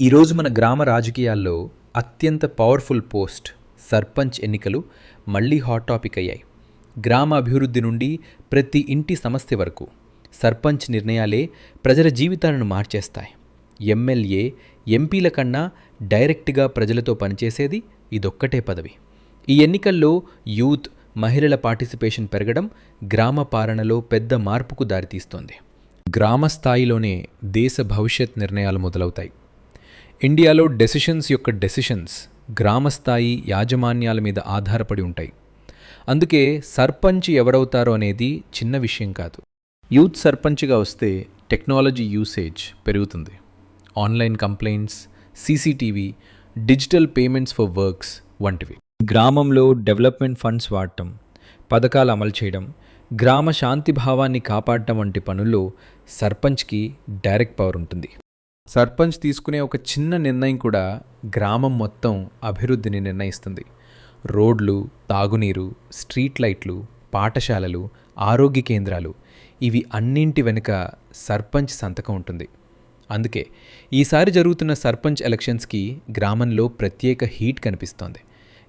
ఈరోజు మన గ్రామ రాజకీయాల్లో అత్యంత పవర్ఫుల్ పోస్ట్ సర్పంచ్ ఎన్నికలు మళ్ళీ హాట్ టాపిక్ అయ్యాయి. గ్రామ అభివృద్ధి నుండి ప్రతి ఇంటి సమస్య వరకు సర్పంచ్ నిర్ణయాలే ప్రజల జీవితాలను మార్చేస్తాయి. ఎమ్మెల్యే ఎంపీల కన్నా డైరెక్ట్గా ప్రజలతో పనిచేసేది ఇదొక్కటే పదవి. ఈ ఎన్నికల్లో యూత్ మహిళల పార్టిసిపేషన్ పెరగడం గ్రామ పాలనలో పెద్ద మార్పుకు దారితీస్తోంది. గ్రామ స్థాయిలోనే దేశ భవిష్యత్ నిర్ణయాలు మొదలవుతాయి. ఇండియాలో డెసిషన్స్ యొక్క డెసిషన్స్ గ్రామ స్థాయి యాజమాన్యాల మీద ఆధారపడి ఉంటాయి. అందుకే సర్పంచ్ ఎవరవుతారో అనేది చిన్న విషయం కాదు. యూత్ సర్పంచ్గా వస్తే టెక్నాలజీ యూసేజ్ పెరుగుతుంది. Online complaints CCTV digital payments for works వంటివి. గ్రామంలో డెవలప్మెంట్ ఫండ్స్ వాడటం పథకాలు అమలు చేయడం గ్రామ శాంతి భావాన్ని కాపాడటం వంటి పనుల్లో సర్పంచ్కి డైరెక్ట్ పవర్ ఉంటుంది. సర్పంచ్ తీసుకునే ఒక చిన్న నిర్ణయం కూడా గ్రామం మొత్తం అభివృద్ధిని నిర్ణయిస్తుంది. రోడ్లు తాగునీరు స్ట్రీట్ లైట్లు పాఠశాలలు ఆరోగ్య కేంద్రాలు ఇవి అన్నింటి వెనుక సర్పంచ్ సంతకం ఉంటుంది. అందుకే ఈసారి జరుగుతున్న సర్పంచ్ ఎలక్షన్స్కి గ్రామంలో ప్రత్యేక హీట్ కనిపిస్తోంది.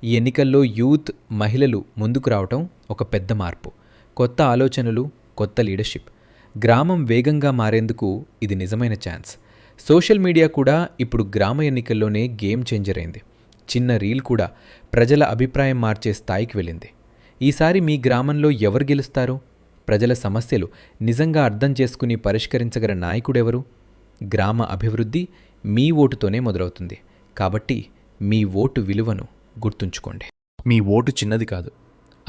ఈ ఎన్నికల్లో యూత్ మహిళలు ముందుకు రావటం ఒక పెద్ద మార్పు. కొత్త ఆలోచనలు కొత్త లీడర్షిప్. గ్రామం వేగంగా మారేందుకు ఇది నిజమైన ఛాన్స్. సోషల్ మీడియా కూడా ఇప్పుడు గ్రామ ఎన్నికల్లోనే గేమ్ చేంజర్ అయింది. చిన్న రీల్ కూడా ప్రజల అభిప్రాయం మార్చే స్థాయికి వెళ్ళింది. ఈసారి మీ గ్రామంలో ఎవరు గెలుస్తారు? ప్రజల సమస్యలు నిజంగా అర్థం చేసుకుని పరిష్కరించగల నాయకుడెవరు? గ్రామ అభివృద్ధి మీ ఓటుతోనే మొదలవుతుంది. కాబట్టి మీ ఓటు విలువను గుర్తుంచుకోండి. మీ ఓటు చిన్నది కాదు.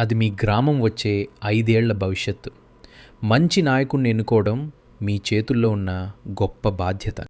అది మీ గ్రామం వచ్చే ఐదేళ్ళ భవిష్యత్తు. మంచి నాయకుడిని ఎన్నుకోవడం మీ చేతుల్లో ఉన్న గొప్ప బాధ్యత.